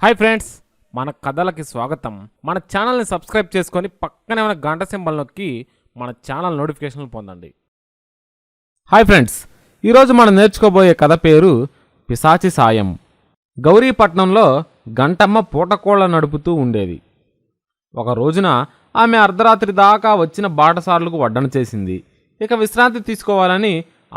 Hi friends మన కథలకి స్వాగతం. మన ఛానల్ని సబ్స్క్రైబ్ చేసుకొని పక్కనే ఉన్న గంట సింబల్ నొక్కి మన ఛానల్ నోటిఫికేషన్లు పొందండి. హాయ్ ఫ్రెండ్స్ ఈరోజు మనం నేర్చుకోబోయే కథ పేరు పిశాచి సాయం. గౌరీపట్నంలో గంటమ్మ పూటకోళ్ళ నడుపుతూ ఉండేది. ఒక రోజున ఆమె అర్ధరాత్రి దాకా వచ్చిన బాటసార్లకు వడ్డన చేసింది. ఇక విశ్రాంతి తీసుకోవాలని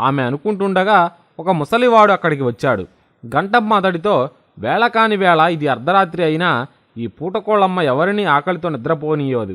ఆమె అనుకుంటుండగా ఒక ముసలివాడు అక్కడికి వచ్చాడు. గంటమ్మ అతడితో వేళ కాని వేళ ఇది అర్ధరాత్రి అయినా ఈ పూటకోళ్ళమ్మ ఎవరిని ఆకలితో నిద్రపోనీయోదు.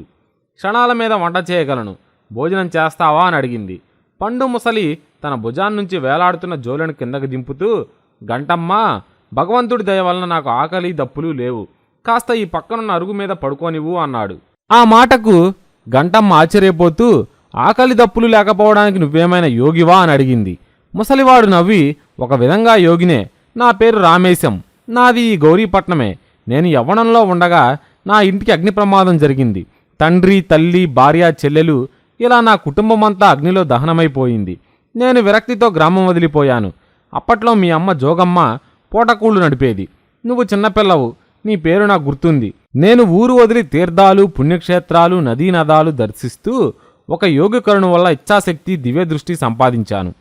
క్షణాల మీద వంట చేయగలను. భోజనం చేస్తావా అని అడిగింది. పండు ముసలి తన భుజాన్నుంచి వేలాడుతున్న జోలను కిందకు దింపుతూ గంటమ్మ భగవంతుడి దయ వలన నాకు ఆకలి దప్పులు లేవు. కాస్త ఈ పక్కనున్న అరుగు మీద పడుకోనివ్వు అన్నాడు. ఆ మాటకు గంటమ్మ ఆశ్చర్యపోతూ ఆకలి దప్పులు లేకపోవడానికి నువ్వేమైనా యోగివా? అని అడిగింది. ముసలివాడు నవ్వి ఒక విధంగా యోగినే. నా పేరు రామేశం. నాది ఈ గౌరీపట్నమే. నేను యవ్వనంలో ఉండగా నా ఇంటికి అగ్ని ప్రమాదం జరిగింది. తండ్రి తల్లి భార్య చెల్లెలు ఇలా నా కుటుంబమంతా అగ్నిలో దహనమైపోయింది. నేను విరక్తితో గ్రామం వదిలిపోయాను. అప్పట్లో మీ అమ్మ జోగమ్మ పూటకూళ్ళు నడిపేది. నువ్వు చిన్నపిల్లవు. నీ పేరు నాకు గుర్తుంది. నేను ఊరు వదిలి తీర్థాలు పుణ్యక్షేత్రాలు నదీ నదాలు దర్శిస్తూ ఒక యోగికరుణు వల్ల ఇచ్ఛాశక్తి దివ్య దృష్టి సంపాదించాను.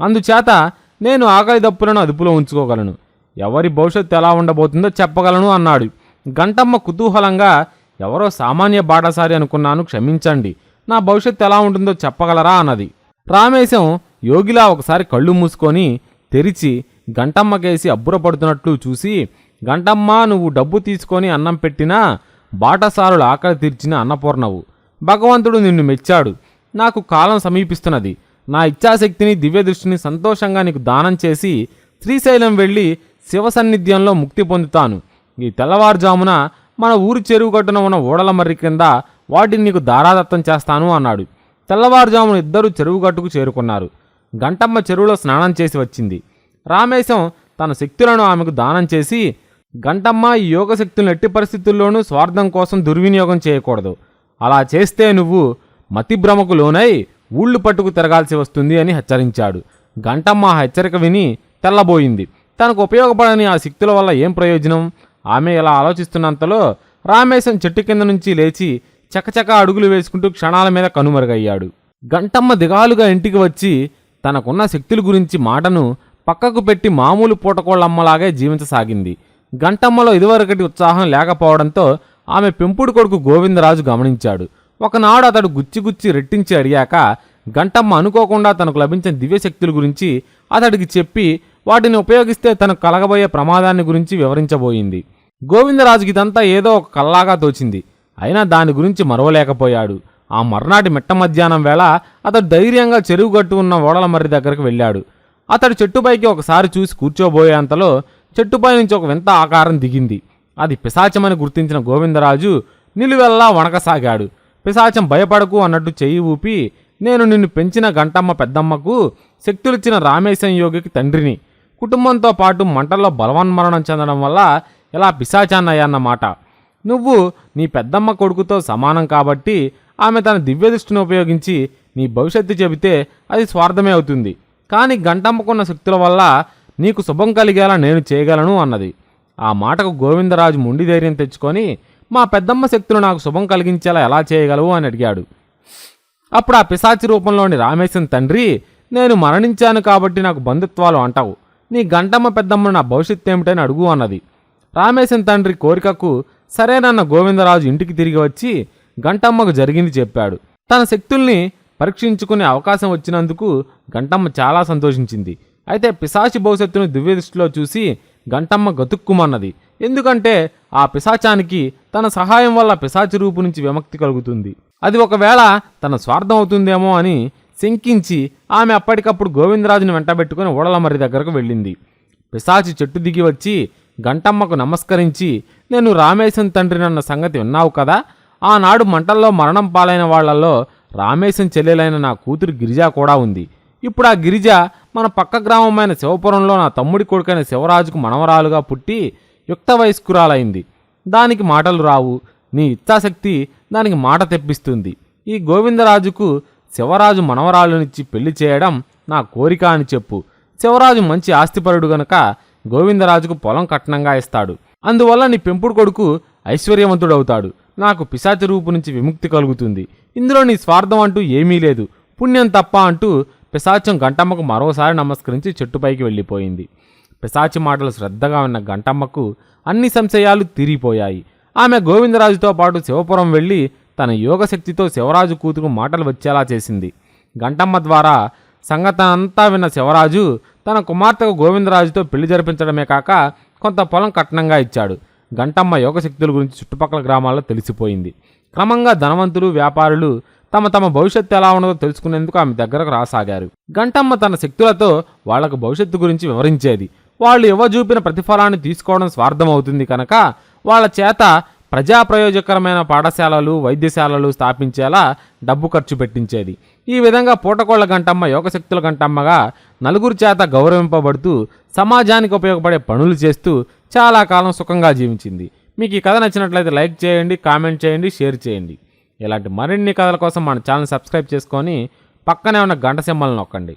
అందుచేత నేను ఆకలి దప్పులను అదుపులో ఉంచుకోగలను. ఎవరి భవిష్యత్తు ఎలా ఉండబోతుందో చెప్పగలను అన్నాడు. గంటమ్మ కుతూహలంగా ఎవరో సామాన్య బాటసారి అనుకున్నాను క్షమించండి. నా భవిష్యత్తు ఎలా ఉంటుందో చెప్పగలరా అన్నది. రామేశం యోగిలా ఒకసారి కళ్ళు మూసుకొని తెరిచి గంటమ్మకేసి అబ్బురపడుతున్నట్లు చూసి గంటమ్మ నువ్వు డబ్బు తీసుకొని అన్నం పెట్టినా బాటసారుల ఆకలి తీర్చిన అన్నపూర్ణవు. భగవంతుడు నిన్ను మెచ్చాడు. నాకు కాలం సమీపిస్తున్నది. నా ఇచ్ఛాశక్తిని దివ్యదృష్టిని సంతోషంగా నీకు దానం చేసి శ్రీశైలం వెళ్ళి శివ సన్నిధ్యంలో ముక్తి పొందుతాను. ఈ తెల్లవారుజామున మన ఊరి చెరువు గట్టున ఉన్న ఓడలమర్రి కింద వాటిని నీకు దారాదత్తం చేస్తాను అన్నాడు. తెల్లవారుజామున ఇద్దరు చెరువు గట్టుకు చేరుకున్నారు. గంటమ్మ చెరువులో స్నానం చేసి వచ్చింది. రామేశం తన శక్తులను ఆమెకు దానం చేసి గంటమ్మ ఈ యోగ శక్తులను ఎట్టి పరిస్థితుల్లోనూ స్వార్థం కోసం దుర్వినియోగం చేయకూడదు. అలా చేస్తే నువ్వు మతిభ్రమకు లోనై ఊళ్ళు పట్టుకు తిరగాల్సి వస్తుంది అని హెచ్చరించాడు. గంటమ్మ హెచ్చరిక విని తెల్లబోయింది. తనకు ఉపయోగపడని ఆ శక్తుల వల్ల ఏం ప్రయోజనం? ఆమె ఇలా ఆలోచిస్తున్నంతలో రామేశం చెట్టు కింద నుంచి లేచి చకచక అడుగులు వేసుకుంటూ క్షణాల మీద కనుమరుగయ్యాడు. గంటమ్మ దిగాలుగా ఇంటికి వచ్చి తనకున్న శక్తుల గురించి మాటను పక్కకు పెట్టి మామూలు పూటకోళ్ళమ్మలాగే జీవించసాగింది. గంటమ్మలో ఇదివరకటి ఉత్సాహం లేకపోవడంతో ఆమె పెంపుడు కొడుకు గోవిందరాజు గమనించాడు. ఒకనాడు అతడు గుచ్చి గుచ్చి రెట్టించి అడిగాక గంటమ్మ అనుకోకుండా తనకు లభించిన దివ్యశక్తుల గురించి అతడికి చెప్పి వాటిని ఉపయోగిస్తే తనకు కలగబోయే ప్రమాదాన్ని గురించి వివరించబోయింది. గోవిందరాజుకి ఇదంతా ఏదో ఒక కల్లాగా తోచింది. అయినా దాని గురించి మరవలేకపోయాడు. ఆ మర్నాటి మిట్ట మధ్యాహ్నం వేళ అతడు ధైర్యంగా చెరువు గట్టు ఉన్న ఓడల మర్రి దగ్గరకు వెళ్ళాడు. అతడు చెట్టుపైకి ఒకసారి చూసి కూర్చోబోయేంతలో చెట్టుపై నుంచి ఒక వింత ఆకారం దిగింది. అది పిశాచమని గుర్తించిన గోవిందరాజు నిలువెల్లా వణకసాగాడు. పిశాచం భయపడకు అన్నట్టు చెయ్యి ఊపి నేను నిన్ను పెంచిన గంటమ్మ పెద్దమ్మకు శక్తులిచ్చిన రామేశం యోగికి తండ్రిని. కుటుంబంతో పాటు మంటల్లో బలవన్మరణం చెందడం వల్ల ఇలా పిశాచాన్నయ్యన్నమాట. నువ్వు నీ పెద్దమ్మ కొడుకుతో సమానం కాబట్టి ఆమె తన దివ్య దృష్టిని ఉపయోగించి నీ భవిష్యత్తు చెబితే అది స్వార్థమే అవుతుంది. కానీ గంటమ్మకున్న శక్తుల వల్ల నీకు శుభం కలిగేలా నేను చేయగలను అన్నది. ఆ మాటకు గోవిందరాజు ముండి ధైర్యం తెచ్చుకొని మా పెద్దమ్మ శక్తులు నాకు శుభం కలిగించేలా ఎలా చేయగలవు? అని అడిగాడు. అప్పుడు ఆ పిశాచి రూపంలోని రామేశం తండ్రి నేను మరణించాను కాబట్టి నాకు బంధుత్వాలు అంటావు. నీ గంటమ్మ పెద్దమ్మ నా భవిష్యత్తు ఏమిటని అడుగు అన్నది. రామేశం తండ్రి కోరికకు సరేనన్న గోవిందరాజు ఇంటికి తిరిగి వచ్చి గంటమ్మకు జరిగింది చెప్పాడు. తన శక్తుల్ని పరీక్షించుకునే అవకాశం వచ్చినందుకు గంటమ్మ చాలా సంతోషించింది. అయితే పిశాచి భవిష్యత్తును దివ్య దృష్టిలో చూసి గంటమ్మ గతుక్కుమన్నది. ఎందుకంటే ఆ పిశాచానికి తన సహాయం వల్ల పిశాచి రూపు నుంచి విముక్తి కలుగుతుంది. అది ఒకవేళ తన స్వార్థం అవుతుందేమో అని శంకించి ఆమె అప్పటికప్పుడు గోవిందరాజుని వెంటబెట్టుకుని ఓడలమర్రి దగ్గరకు వెళ్ళింది. పిశాచి చెట్టు దిగి వచ్చి గంటమ్మకు నమస్కరించి నేను రామేశం తండ్రినన్న సంగతి విన్నావు కదా? ఆనాడు మంటల్లో మరణం పాలైన వాళ్ళలో రామేశం చెల్లెలైన నా కూతురు గిరిజ కూడా ఉంది. ఇప్పుడు ఆ గిరిజ మన పక్క గ్రామమైన శివపురంలో నా తమ్ముడి కొడుకైన శివరాజుకు మనవరాలుగా పుట్టి యుక్త వయస్కురాలైంది. దానికి మాటలు రావు. నీ ఇచ్ఛాశక్తి దానికి మాట తెప్పిస్తుంది. ఈ గోవిందరాజుకు శివరాజు మనవరాలునిచ్చి పెళ్ళి చేయడం నా కోరిక అని చెప్పు. శివరాజు మంచి ఆస్తిపరుడు గనక గోవిందరాజుకు పొలం కట్నంగా ఇస్తాడు. అందువల్ల నీ పెంపుడు కొడుకు ఐశ్వర్యవంతుడవుతాడు. నాకు పిశాచి రూపు నుంచి విముక్తి కలుగుతుంది. ఇందులో నీ స్వార్థం అంటూ ఏమీ లేదు. పుణ్యం తప్ప అంటూ పిశాచం గంటమ్మకు మరోసారి నమస్కరించి చెట్టుపైకి వెళ్ళిపోయింది. పిశాచి మాటలు శ్రద్ధగా ఉన్న గంటమ్మకు అన్ని సంశయాలు తీరిపోయాయి. ఆమె గోవిందరాజుతో పాటు శివపురం వెళ్ళి తన యోగశక్తితో శివరాజు కూతురు మాటలు వచ్చేలా చేసింది. గంటమ్మ ద్వారా సంగతనంతా విన్న శివరాజు తన కుమార్తెకు గోవిందరాజుతో పెళ్ళి జరిపించడమే కాక కొంత పొలం కట్నంగా ఇచ్చాడు. గంటమ్మ యోగశక్తుల గురించి చుట్టుపక్కల గ్రామాల్లో తెలిసిపోయింది. క్రమంగా ధనవంతులు వ్యాపారులు తమ తమ భవిష్యత్తు ఎలా ఉన్నదో తెలుసుకునేందుకు ఆమె దగ్గరకు రాసాగారు. గంటమ్మ తన శక్తులతో వాళ్ళకు భవిష్యత్తు గురించి వివరించేది. వాళ్ళు ఇవ్వజూపిన ప్రతిఫలాన్ని తీసుకోవడం స్వార్థం అవుతుంది కనుక వాళ్ళ చేత ప్రజా ప్రయోజకరమైన పాఠశాలలు వైద్యశాలలు స్థాపించేలా డబ్బు ఖర్చు పెట్టించేది. ఈ విధంగా పూటకోళ్ళ గంటమ్మ యోగశక్తుల గంటమ్మగా నలుగురి చేత గౌరవింపబడుతూ సమాజానికి ఉపయోగపడే పనులు చేస్తూ చాలా కాలం సుఖంగా జీవించింది. మీకు ఈ కథ నచ్చినట్లయితే లైక్ చేయండి కామెంట్ చేయండి షేర్ చేయండి. ఇలాంటి మరిన్ని కథల కోసం మన ఛానల్ సబ్స్క్రైబ్ చేసుకొని పక్కనే ఉన్న గంట సింబల్ నొక్కండి.